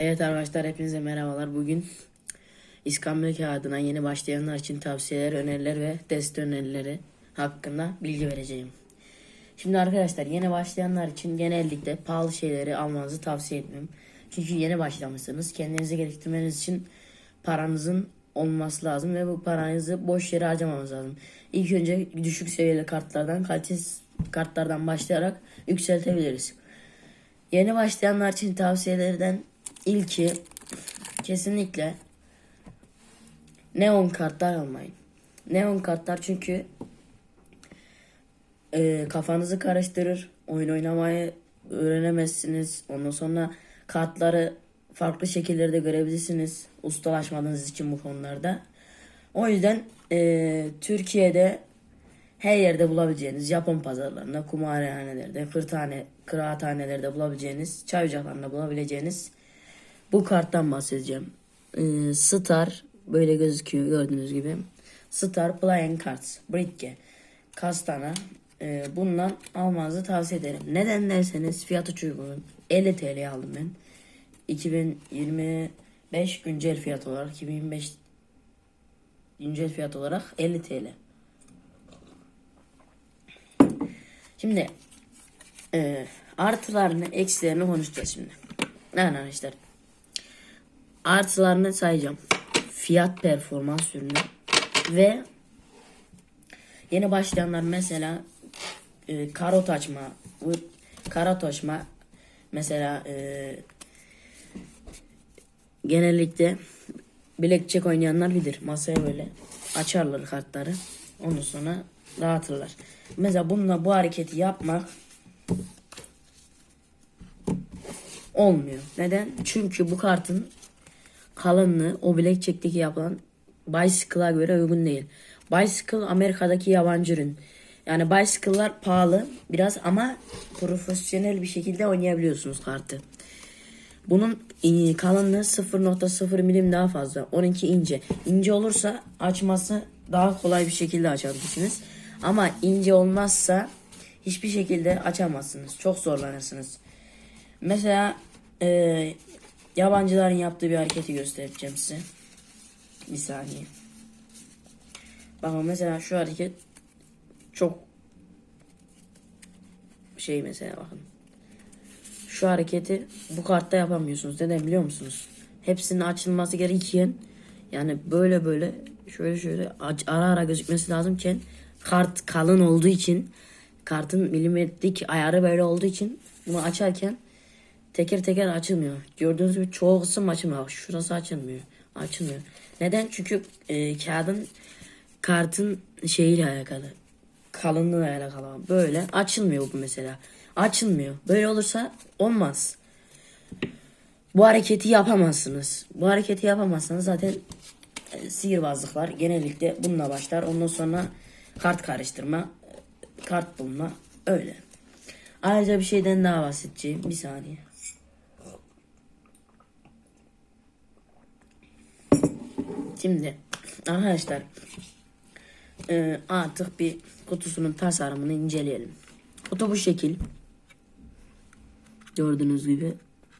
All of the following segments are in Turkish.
Evet arkadaşlar hepinize merhabalar. Bugün İskambil kağıdına yeni başlayanlar için tavsiyeler, öneriler ve test önerileri hakkında bilgi vereceğim. Şimdi arkadaşlar yeni başlayanlar için genellikle pahalı şeyleri almanızı tavsiye etmem. Çünkü yeni başlamışsınız. Kendinizi geliştirmeniz için paranızın olması lazım ve bu paranızı boş yere harcamamanız lazım. İlk önce düşük seviyeli kartlardan, kalitesiz kartlardan başlayarak yükseltebiliriz. Yeni başlayanlar için tavsiyelerden ilki kesinlikle neon kartlar almayın. Neon kartlar çünkü e, kafanızı karıştırır. Oyun oynamayı öğrenemezsiniz. Ondan sonra kartları farklı şekillerde görebilirsiniz. Ustalaşmadığınız için bu konularda. O yüzden e, Türkiye'de her yerde bulabileceğiniz Japon pazarlarında, kumarhanelerde, kırtane, kıraathanelerde bulabileceğiniz, çay ocaklarında bulabileceğiniz bu karttan bahsedeceğim. Ee, Star böyle gözüküyor gördüğünüz gibi. Star Playing Cards, Brikke, Kastana. Ee, bundan almanızı tavsiye ederim. Neden derseniz fiyatı çok uygun. 50 TL'ye aldım ben. 2025 güncel fiyat olarak 2025 güncel fiyat olarak 50 TL. Şimdi e, artılarını eksilerini konuşacağız şimdi. Yani arkadaşlar artılarını sayacağım. Fiyat performans ürünü ve yeni başlayanlar mesela e, karot açma, karot açma mesela e, genellikle blackjack oynayanlar bilir. Masaya böyle açarlar kartları. Ondan sonra dağıtırlar. Mesela bununla bu hareketi yapmak olmuyor. Neden? Çünkü bu kartın kalınlığı o blackjack'teki yapılan bicycle'a göre uygun değil. Bicycle Amerika'daki yabancı ürün. Yani bicycle'lar pahalı biraz ama profesyonel bir şekilde oynayabiliyorsunuz kartı. Bunun kalınlığı 0.0 milim daha fazla. 12 ince. İnce olursa açması daha kolay bir şekilde açabilirsiniz. Ama ince olmazsa hiçbir şekilde açamazsınız. Çok zorlanırsınız. Mesela e, yabancıların yaptığı bir hareketi göstereceğim size. Bir saniye. Bakın mesela şu hareket çok şey mesela bakın. Şu hareketi bu kartta yapamıyorsunuz. Neden biliyor musunuz? Hepsinin açılması gerekirken yani böyle böyle şöyle şöyle ara ara gözükmesi lazımken kart kalın olduğu için kartın milimetrik ayarı böyle olduğu için bunu açarken teker teker açılmıyor. Gördüğünüz gibi çoğu kısım açılmıyor. Bak Şurası açılmıyor. Açılmıyor. Neden? Çünkü e, kağıdın kartın şeyiyle alakalı. Kalınlığıyla alakalı. Böyle açılmıyor bu mesela. Açılmıyor. Böyle olursa olmaz. Bu hareketi yapamazsınız. Bu hareketi yapamazsanız zaten e, sihirbazlıklar genellikle bununla başlar. Ondan sonra kart karıştırma, e, kart bulma öyle. Ayrıca bir şeyden daha bahsedeceğim. Bir saniye. Şimdi arkadaşlar e, artık bir kutusunun tasarımını inceleyelim. Kutu bu şekil. Gördüğünüz gibi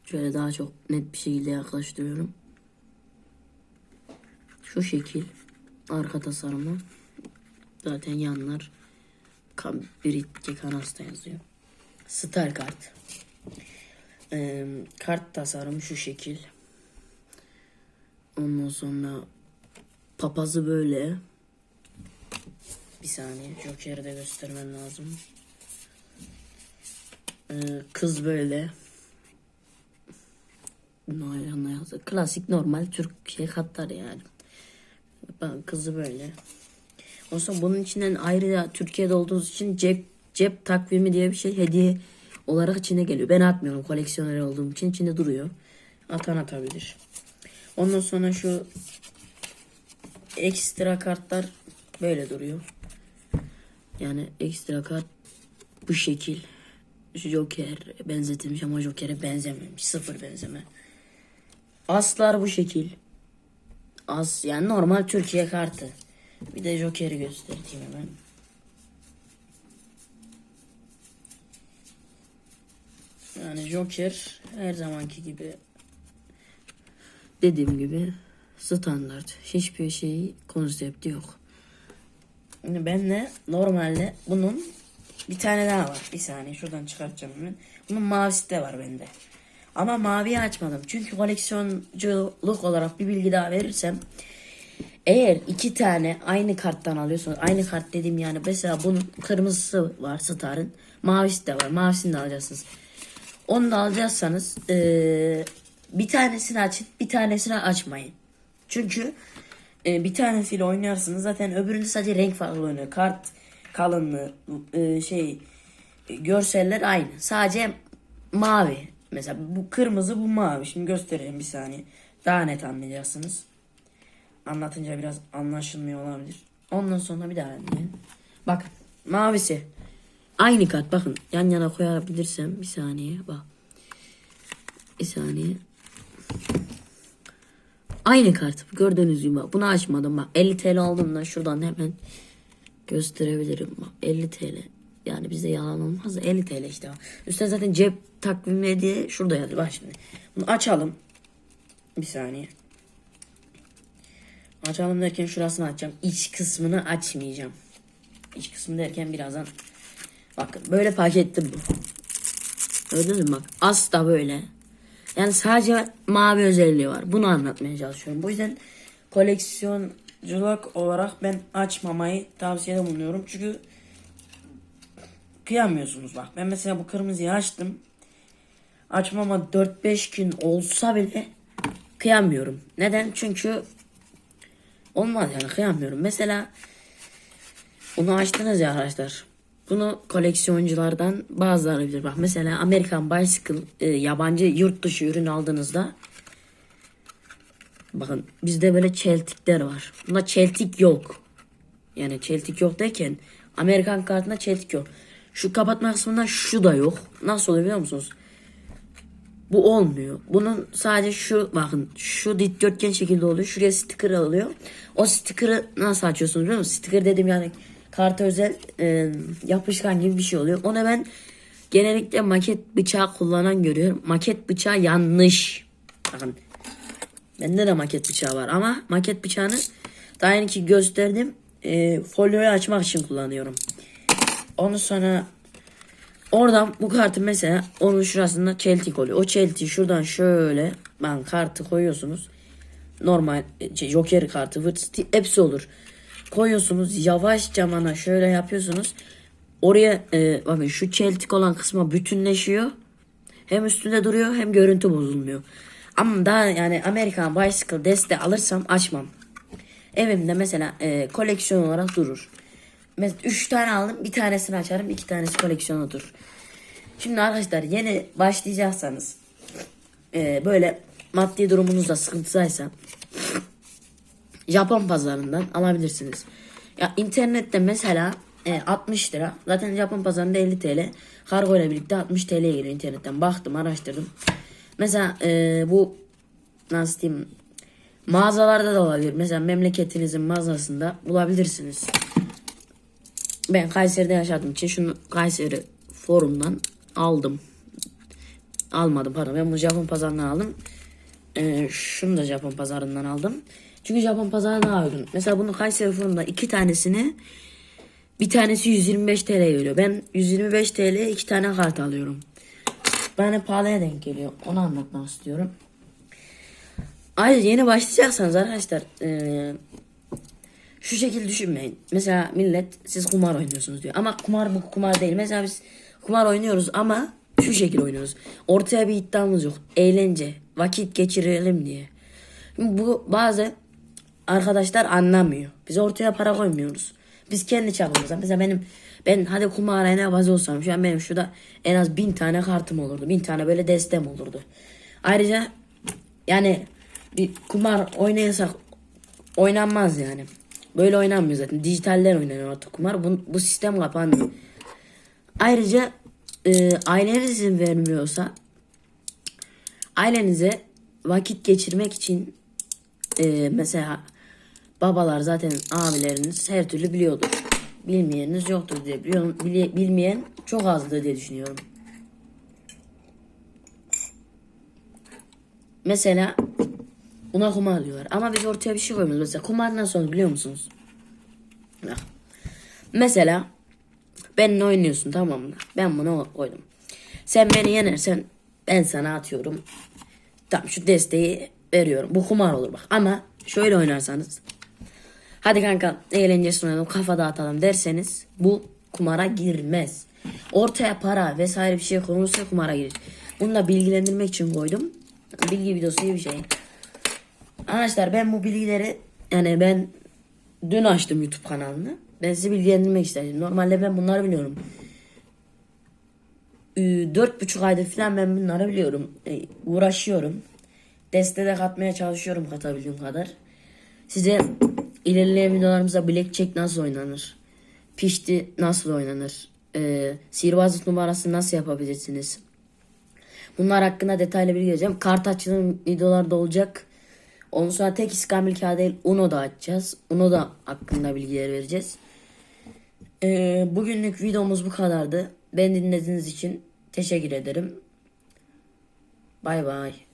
şöyle daha çok net bir şekilde yaklaştırıyorum. Şu şekil arka tasarımı. Zaten yanlar Britke Kanasta yazıyor. Star kart. Ee, kart tasarımı şu şekil. Ondan sonra papazı böyle. Bir saniye. Joker'i de göstermem lazım. Ee, kız böyle. Noel yazdı. Klasik normal Türk şey yani. Kızı böyle. Sonra bunun içinden ayrıca Türkiye'de olduğunuz için cep cep takvimi diye bir şey hediye olarak içine geliyor. Ben atmıyorum koleksiyoner olduğum için içinde duruyor. Atan atabilir. Ondan sonra şu ekstra kartlar böyle duruyor. Yani ekstra kart bu şekil. Joker benzetilmiş ama Joker'e benzememiş. Sıfır benzeme. Aslar bu şekil. As yani normal Türkiye kartı. Bir de Joker'i göstereyim hemen. Yani Joker her zamanki gibi dediğim gibi standart. Hiçbir şey konsepti yok. Ben de normalde bunun bir tane daha var. Bir saniye şuradan çıkartacağım hemen. Bunun mavisi de var bende. Ama maviyi açmadım. Çünkü koleksiyonculuk olarak bir bilgi daha verirsem eğer iki tane aynı karttan alıyorsanız aynı kart dediğim yani mesela bunun kırmızısı var Star'ın mavisi de var mavisini de alacaksınız. Onu da alacaksanız eee, bir tanesini açın bir tanesini açmayın. Çünkü e, bir tanesiyle oynarsınız zaten öbüründe sadece renk farklı oynuyor. Kart kalınlığı e, şey e, görseller aynı. Sadece mavi. Mesela bu kırmızı bu mavi. Şimdi göstereyim bir saniye. Daha net anlayacaksınız. Anlatınca biraz anlaşılmıyor olabilir. Ondan sonra bir daha dinleyin. Bakın mavisi. Aynı kart bakın yan yana koyabilirsem bir saniye bak. Bir saniye. Aynı kart gördüğünüz gibi bak bunu açmadım bak. 50 TL aldığımda şuradan hemen gösterebilirim bak. 50 TL yani bizde yalan olmaz da 50 TL işte bak. Üstte zaten cep takvimi diye şurada yazıyor. Bak şimdi. Bunu açalım. Bir saniye. Açalım derken şurasını açacağım. İç kısmını açmayacağım. İç kısmı derken birazdan. Bakın böyle paketli bu Gördünüz mü? Bak as da böyle yani sadece mavi özelliği var. Bunu anlatmaya çalışıyorum. Bu yüzden koleksiyonculuk olarak ben açmamayı tavsiyede bulunuyorum. Çünkü kıyamıyorsunuz bak. Ben mesela bu kırmızıyı açtım. Açmama 4-5 gün olsa bile kıyamıyorum. Neden? Çünkü olmaz yani kıyamıyorum. Mesela bunu açtınız ya arkadaşlar. Bunu koleksiyonculardan bazıları bilir. Bak mesela American Bicycle e, yabancı yurt dışı ürün aldığınızda bakın bizde böyle çeltikler var. Bunda çeltik yok. Yani çeltik yok derken Amerikan kartında çeltik yok. Şu kapatma kısmında şu da yok. Nasıl oluyor biliyor musunuz? Bu olmuyor. Bunun sadece şu bakın şu dikdörtgen şekilde oluyor. Şuraya sticker alıyor. O sticker'ı nasıl açıyorsunuz biliyor musunuz? Sticker dedim yani karta özel e, yapışkan gibi bir şey oluyor. Ona ben genellikle maket bıçağı kullanan görüyorum. Maket bıçağı yanlış. Bakın bende de maket bıçağı var ama maket bıçağını daha yeni ki gösterdim. E, folyoyu açmak için kullanıyorum. Ondan sonra Oradan bu kartı mesela onun şurasında çeltik oluyor. O çeltiği şuradan şöyle ben kartı koyuyorsunuz. Normal e, şey, joker kartı hepsi olur. Koyuyorsunuz yavaş camana şöyle yapıyorsunuz. Oraya e, bakın şu çeltik olan kısma bütünleşiyor. Hem üstünde duruyor hem görüntü bozulmuyor. Ama daha yani Amerikan Bicycle deste alırsam açmam. Evimde mesela e, koleksiyon olarak durur. Mesela 3 tane aldım. Bir tanesini açarım. iki tanesi koleksiyona durur. Şimdi arkadaşlar yeni başlayacaksanız e, böyle maddi durumunuzda sıkıntısaysa Japon pazarından alabilirsiniz. Ya internette mesela e, 60 lira. Zaten Japon pazarında 50 TL. Kargo ile birlikte 60 TL geliyor internetten. Baktım araştırdım. Mesela e, bu nasıl diyeyim mağazalarda da olabilir. Mesela memleketinizin mağazasında bulabilirsiniz. Ben Kayseri'de yaşadığım için şunu Kayseri forumdan aldım. Almadım pardon. Ben bunu Japon pazarından aldım. Ee, şunu da Japon pazarından aldım. Çünkü Japon pazarı daha uygun. Mesela bunu Kayseri forumda iki tanesini bir tanesi 125 TL geliyor. Ben 125 TL iki tane kart alıyorum. Bana pahalıya denk geliyor. Onu anlatmak istiyorum. Ayrıca yeni başlayacaksanız arkadaşlar eee şu şekilde düşünmeyin. Mesela millet siz kumar oynuyorsunuz diyor. Ama kumar bu kumar değil. Mesela biz kumar oynuyoruz ama şu şekilde oynuyoruz. Ortaya bir iddiamız yok. Eğlence, vakit geçirelim diye. Bu bazı arkadaşlar anlamıyor. Biz ortaya para koymuyoruz. Biz kendi çapımızda. Mesela benim ben hadi kumar en bazı olsam şu an benim şurada en az bin tane kartım olurdu. Bin tane böyle destem olurdu. Ayrıca yani bir kumar oynayasak oynanmaz yani. Böyle oynanmıyor zaten. Dijitaller oynanıyor artık kumar. Bu, bu sistem kapandı. Ayrıca e, aileniz izin vermiyorsa ailenize vakit geçirmek için e, mesela babalar zaten abileriniz her türlü biliyordur. Bilmeyeniniz yoktur diye biliyorum. Bili- bilmeyen çok azdır diye düşünüyorum. Mesela Buna kumar diyorlar. Ama biz ortaya bir şey koymuyoruz. Mesela kumar nasıl olur biliyor musunuz? Mesela benimle oynuyorsun tamam mı? Ben bunu koydum. Sen beni yenersen ben sana atıyorum. Tamam şu desteği veriyorum. Bu kumar olur bak. Ama şöyle oynarsanız. Hadi kanka eğlencesine oynayalım kafa dağıtalım derseniz bu kumara girmez. Ortaya para vesaire bir şey konulursa kumara girir. Bunu da bilgilendirmek için koydum. Bilgi videosu gibi bir şey. Arkadaşlar ben bu bilgileri yani ben dün açtım YouTube kanalını. Ben sizi bilgilendirmek istedim. Normalde ben bunları biliyorum. Dört buçuk aydır falan ben bunları biliyorum. Ee, Uğraşıyorum. Deste de katmaya çalışıyorum katabildiğim kadar. Size ilerleyen videolarımızda blackjack nasıl oynanır? Pişti nasıl oynanır? Ee, sihirbazlık numarası nasıl yapabilirsiniz? Bunlar hakkında detaylı bilgi vereceğim. Kart açılım videolarda olacak. Ondan sonra tek iskambil kağıdı değil Uno da açacağız. Uno da hakkında bilgiler vereceğiz. Ee, bugünlük videomuz bu kadardı. Beni dinlediğiniz için teşekkür ederim. Bay bay.